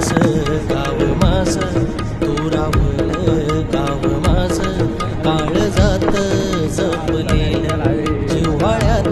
मास गाव मास तू राहुल गाव मास. काळ जात जपलेल जिव्हाळ्यात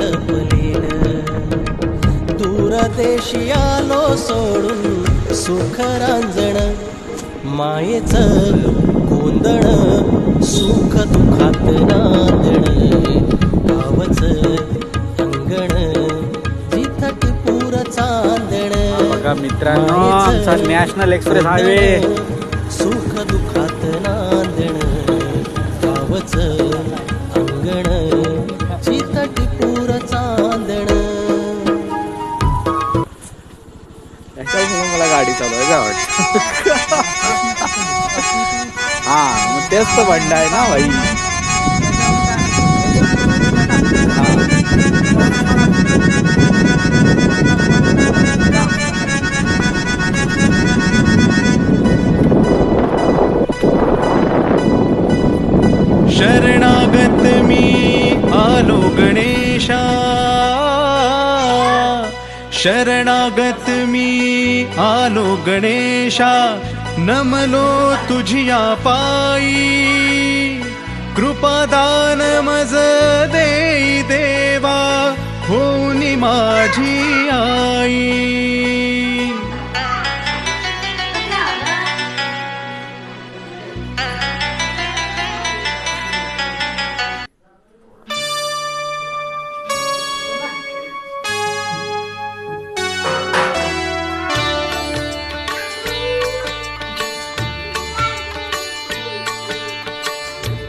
लपलेल दूरदेशी आलो सोडून सुख रांजण मायेच गोंधळ सुख दुखात नांदण. गावच बघा मित्रांनो आमचा नॅशनल एक्सप्रेस हायवे सुख दुखात नांदण गावच अंगण चांदण. मला गाडी हा मग तेच तर बंड आहे ना भाई. गणेशा शरणागत मी आलो गणेशा नमलो तुझिया पायी कृपादान मज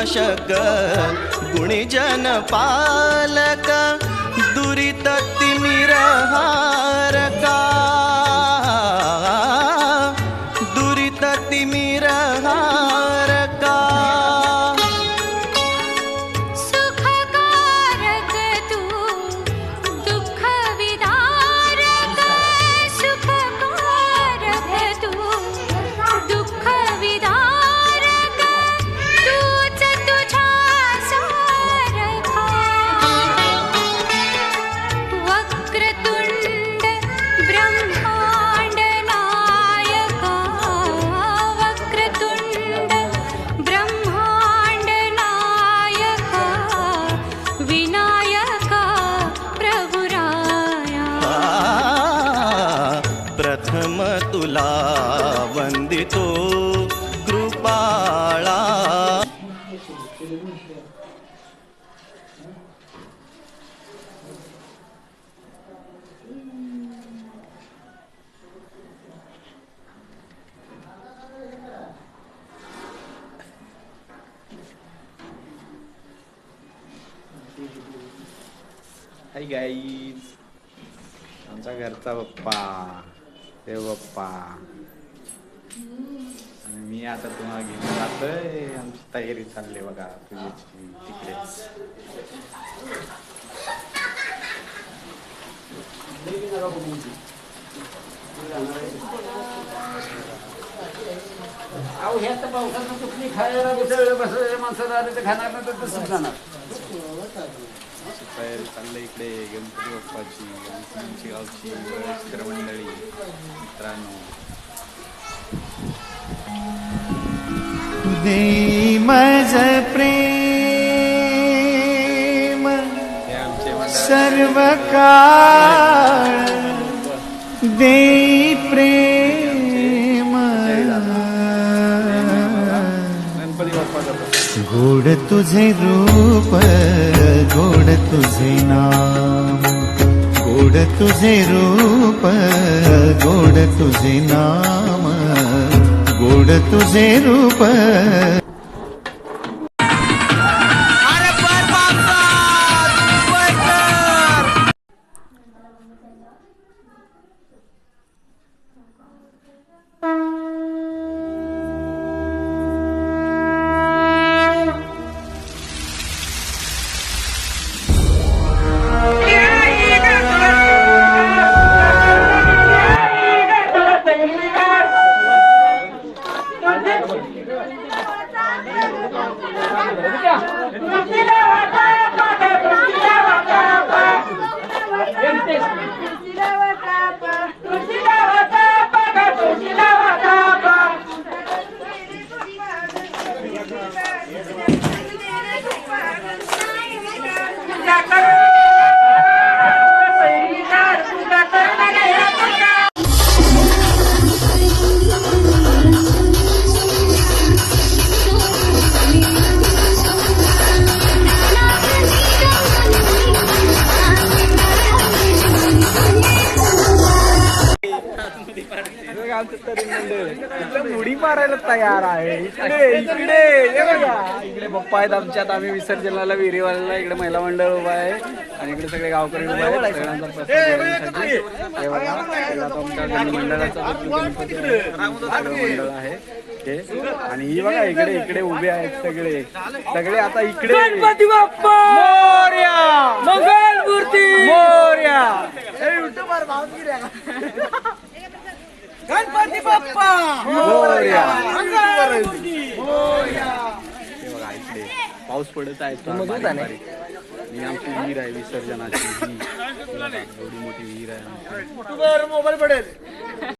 नाशक गुणजन पालक दुरित तिमिरहारका वंदितो कृपाळा. हाय गाईज आमचा घरचा पप्पा. हे पप्पा. आणि मी आता तुम्हाला घेऊन जातोय. आमची तयारी चालली बघा. तुझी तिकडे. अहो ह्या तर पावसानं कुठली खायला बसवलं बसवलं माणसाला आलं तर खाणार नाही तर तसंच जाणार आमची तयारी इकडे. गणपती बाप्पाची आमची गावची मित्रांनो. दे मज प्रेम सर्व काळ दे प्रेम गोड तुझे रूप गोड तुझे नाम गोड तुझे रूप गोड तुझे नाम गोड तुझे रूप हे मारायला तयार आहे. इकडे इकडे बघा. इकडे पप्पा आहेत आमच्यात. आम्ही विसर्जनाला विहिरीवाल्याला इकडे महिला मंडळ उभा आहे. आणि इकडे सगळे गावकरी उभा आहेत. सगळ्यांचा प्रसाद आमच्या मंडळ आहे हे. आणि ही बघा इकडे इकडे उभे आहेत सगळे. सगळे आता इकडे. गणपती बाप्पा! मोर्या! मंगल मूर्ती मोर्या गणपती बाप्पा मोर्या हे बघा इकडे पाऊस पडत आहे बारीक बारीक. ही आमची विहीर आहे विसर्जनाची ही. हे बघा, एवढी मोठी विहीर आहे आमची.